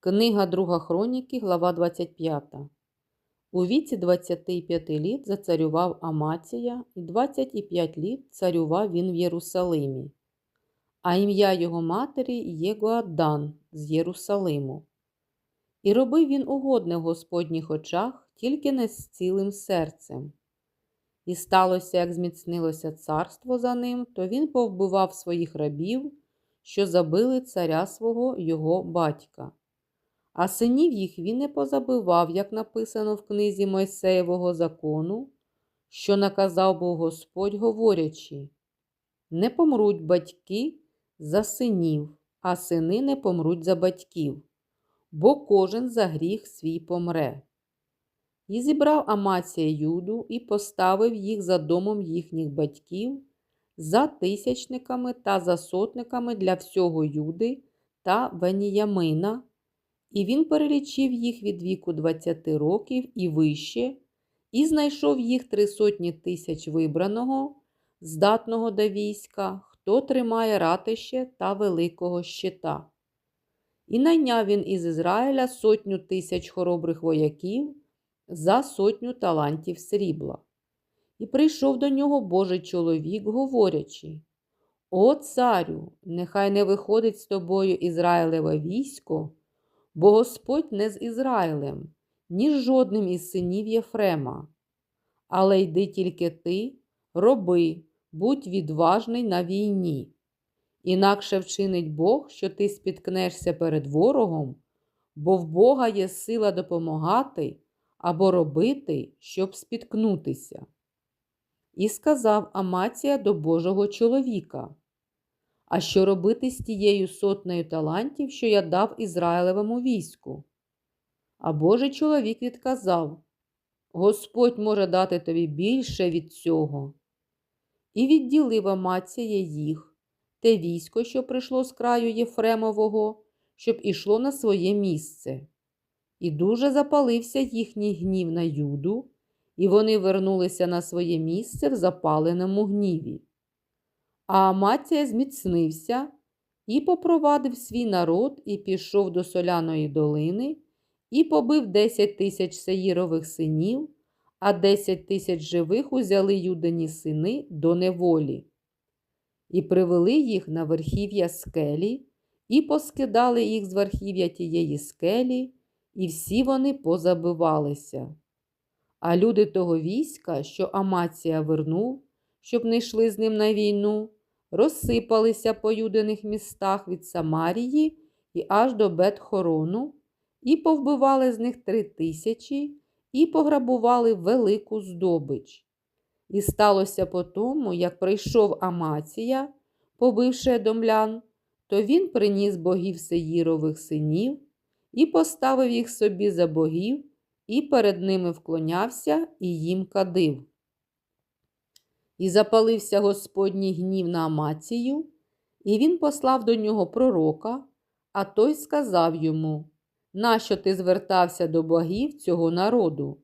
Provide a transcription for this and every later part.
Книга Друга Хроніки, глава 25. У віці 25 літ зацарював Амація, і 25 літ царював він в Єрусалимі, а ім'я його матері Єгоаддан з Єрусалиму. І робив він угодне в Господніх очах, тільки не з цілим серцем. І сталося, як зміцнилося царство за ним, то він повбивав своїх рабів, що забили царя свого його батька. А синів їх він не позабивав, як написано в книзі Мойсеєвого закону, що наказав був Господь, говорячи: Не помруть батьки за синів, а сини не помруть за батьків, бо кожен за гріх свій помре. І зібрав Амація Юду і поставив їх за домом їхніх батьків, за тисячниками та за сотниками для всього Юди та Веніямина. І він перелічив їх від віку 20 років і вище, і знайшов їх три сотні тисяч вибраного, здатного до війська, хто тримає ратище та великого щита. І найняв він із Ізраїля сотню тисяч хоробрих вояків за сотню талантів срібла. І прийшов до нього Божий чоловік, говорячи: О, царю, нехай не виходить з тобою Ізраїлеве військо бо Господь не з Ізраїлем, ні з жодним із синів Єфрема. Але йди тільки ти, роби, будь відважний на війні. Інакше вчинить Бог, що ти спіткнешся перед ворогом, бо в Бога є сила допомагати або робити, щоб спіткнутися. І сказав Амація до Божого чоловіка. А що робити з тією сотнею талантів, що я дав Ізраїлевому війську? А Божий чоловік відказав Господь може дати тобі більше від цього. І відділив Амація їх, те військо, що прийшло з краю Єфремового, щоб ішло на своє місце. І дуже запалився їхній гнів на юду, і вони вернулися на своє місце в запаленому гніві. А Амація зміцнився і попровадив свій народ, і пішов до соляної долини, і побив десять тисяч сеїрових синів, а десять тисяч живих узяли юдині сини до неволі. І привели їх на верхів'я скелі, і поскидали їх з верхів'я тієї скелі, і всі вони позабивалися. А люди того війська, що Амація вернув, щоб не йшли з ним на війну, розсипалися по юдиних містах від Самарії і аж до Бетхорону, і повбивали з них три тисячі, і пограбували велику здобич. І сталося по тому, як прийшов Амація, побивши домлян, то він приніс богів Сеїрових синів і поставив їх собі за богів, і перед ними вклонявся і їм кадив. І запалився Господній гнів на Амацію, і він послав до нього пророка, а той сказав йому: Нащо ти звертався до богів цього народу,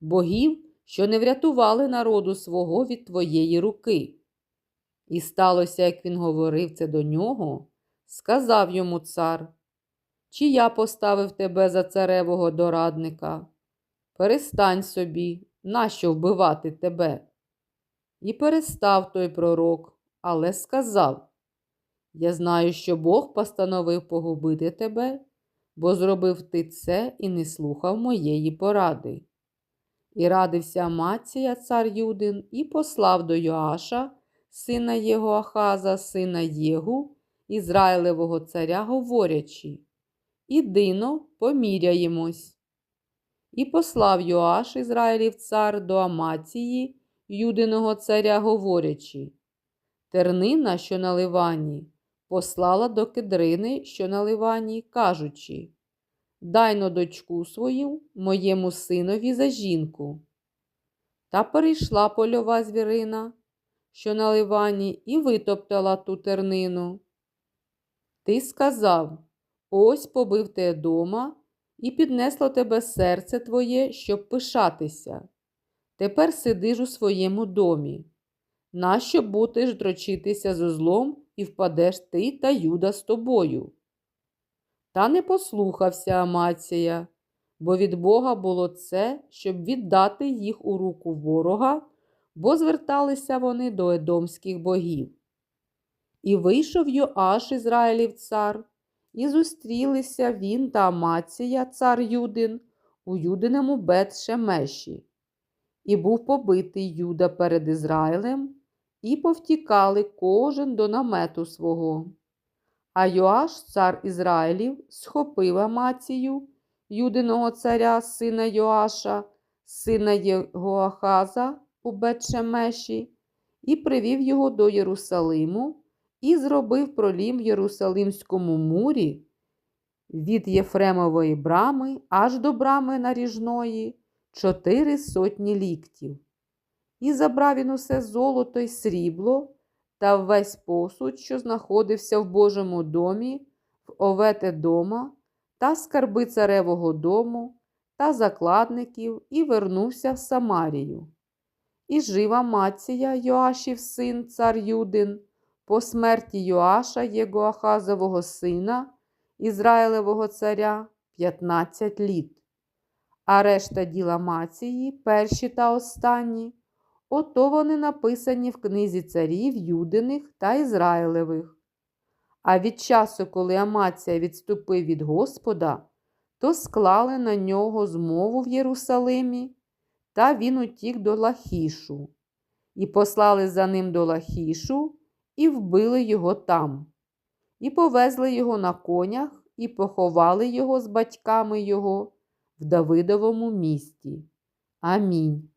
богів, що не врятували народу свого від твоєї руки? І сталося, як він говорив це до нього, сказав йому цар, чи я поставив тебе за царевого дорадника? Перестань собі, нащо вбивати тебе? І перестав той пророк, але сказав: Я знаю, що Бог постановив погубити тебе, бо зробив ти це і не слухав моєї поради. І радився Амація, цар Юдин, і послав до Йоаша, сина його Ахаза, сина Єгу, Ізраїлевого царя, говорячи: Ідино, поміряємось. І послав Йоаш Ізраїлів цар до Амації юдиного царя, говорячи, тернина, що на Ливані, послала до кедрини, що на Ливані, кажучи, Дайно дочку свою моєму синові за жінку. Та перейшла польова звірина, що на Ливані, і витоптала ту тернину. Ти сказав ось побив те дома, і піднесло тебе серце твоє, щоб пишатися. Тепер сидиш у своєму домі. Нащо будеш дрочитися зо злом і впадеш ти та Юда з тобою? Та не послухався Амація, бо від Бога було це, щоб віддати їх у руку ворога, бо зверталися вони до едомських богів. І вийшов Йоаш Ізраїлів цар, і зустрілися він та Амація, цар Юдин, у Юдиному Бет-Шемеші. І був побитий Юда перед Ізраїлем, і повтікали кожен до намету свого. А Йоаш, цар Ізраїлів, схопив Амацію, Юдиного царя, сина Йоаша, сина Єгоахаза у Бетшемеші, і привів його до Єрусалиму, і зробив пролім в Єрусалимському мурі від Єфремової брами аж до брами наріжної чотири сотні ліктів. І забрав він усе золото й срібло та весь посуд, що знаходився в Божому домі, в овете дома та скарби царевого дому та закладників, і вернувся в Самарію. І жива Мація, Йоашів син, цар Юдин, по смерті Йоаша, Єгоахазового сина, Ізраїлевого царя, 15 літ. А решта діла Мації, перші та останні, ото вони написані в книзі царів Юдиних та Ізраїлевих. А від часу, коли Амація відступив від Господа, то склали на нього змову в Єрусалимі, та він утік до Лахішу, і послали за ним до Лахішу, і вбили його там, і повезли його на конях, і поховали його з батьками його в Давидовому місті. Амінь.